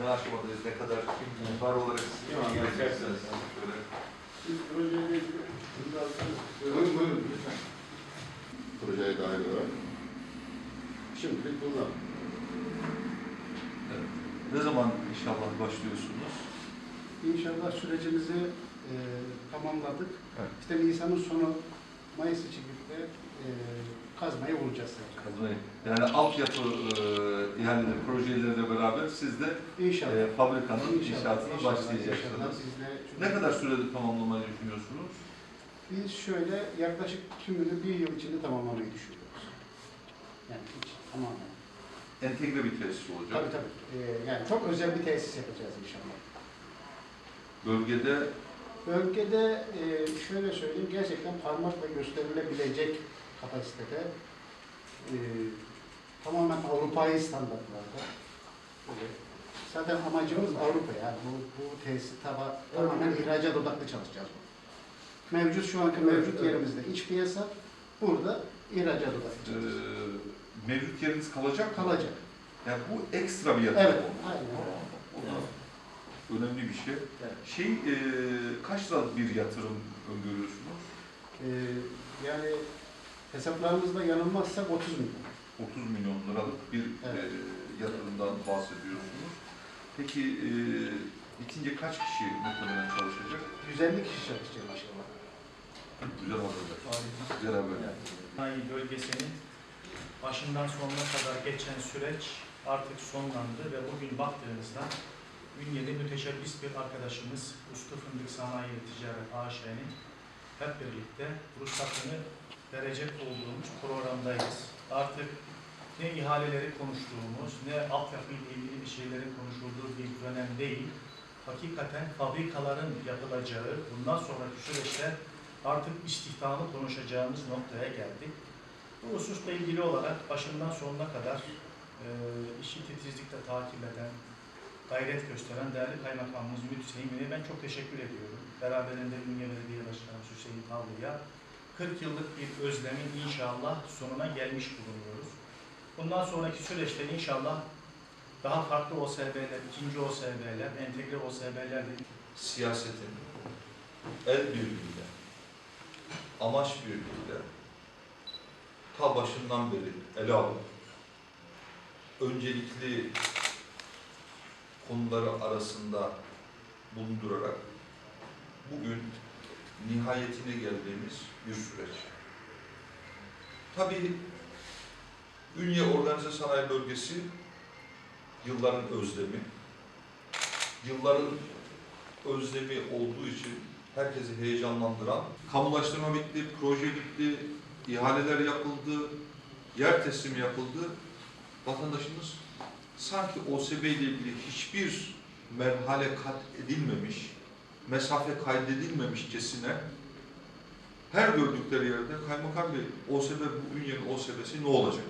ne aşamadayız, ne kadar kim var olarak siz Tamam, geçerseniz şöyle. Biz projeyle ilgili. Buyurun buyurun lütfen. Projeye dahil olarak. Şimdilik bunlar. Evet. Ne zaman inşallah başlıyorsunuz? İnşallah sürecimizi e, tamamladık. Evet. İşte Nisan'ın sonu Mayıs içinde e, kazmayı vuracağız. Kazmayı. Yani altyapı e, ihaleleri, projeleriyle beraber siz de İnşallah. e, fabrikanın İnşallah, inşaatına inşallah, başlayacaksınız. inşallah siz de- Ne kadar sürede tamamlamayı düşünüyorsunuz? Biz şöyle yaklaşık tümünü bir yıl içinde tamamlamayı düşünüyoruz. Yani hiç tamamen. Entegre bir tesis olacak. Tabii tabii. E, yani çok özel bir tesis yapacağız inşallah. Bölgede Bölgede e, şöyle söyleyeyim, gerçekten parmakla gösterilebilecek kapasitede e, tamamen Avrupa'yı standartlarda. Böyle. Zaten amacımız Avrupa yani bu, bu tesis taba, tamamen ihracat odaklı çalışacağız. Mevcut şu anki mevcut yerimizde iç piyasa, burada ihracat odaklı e, çalışacağız. mevcut yeriniz kalacak mı? Kalacak. Yani bu ekstra bir yatırım Evet, aynen. O da önemli bir şey. Şey, e, kaç liralık bir yatırım öngörüyorsunuz? E, yani hesaplarımızda yanılmazsak 30 milyon. 30 milyon liralık bir Evet. e, yatırımdan bahsediyorsunuz. Peki e, bitince kaç kişi muhtemelen çalışacak? 150 kişi çalışacak inşallah. Güzel haberler. Güzel haberler. Sanayi bölgesinin başından sonuna kadar geçen süreç artık sonlandı ve bugün baktığınızda Ünye'de müteşebbis bir arkadaşımız Usta Fındık Sanayi ve Ticaret AŞ'nin hep birlikte ruhsatını verecek olduğumuz programdayız. Artık ne ihaleleri konuştuğumuz, ne altyapı ile ilgili bir şeylerin konuşulduğu bir dönem değil. Hakikaten fabrikaların yapılacağı, bundan sonraki süreçte artık istihdamı konuşacağımız noktaya geldik. Bu hususla ilgili olarak başından sonuna kadar e, işi titizlikle takip eden, gayret gösteren değerli kaymakamımız Ümit Hüseyin Bey'e ben çok teşekkür ediyorum. Beraberinde Ünye Belediye Başkanımız Hüseyin Tavlı'ya 40 yıllık bir özlemin inşallah sonuna gelmiş bulunuyoruz. Bundan sonraki süreçte inşallah daha farklı OSB'ler, ikinci OSB'ler, entegre OSB'lerle Siyasetin el birliğiyle, amaç birliğiyle ta başından beri ele alıp öncelikli konuları arasında bulundurarak bugün nihayetine geldiğimiz bir süreç. Tabii Ünye Organize Sanayi Bölgesi yılların özlemi, yılların özlemi olduğu için herkesi heyecanlandıran, kamulaştırma bitti, proje bitti, ihaleler yapıldı, yer teslimi yapıldı. Vatandaşımız sanki OSB ile ilgili hiçbir merhale kat edilmemiş, mesafe kaydedilmemişçesine her gördükleri yerde kaymakam bey OSB bu ünyenin OSB'si ne olacak?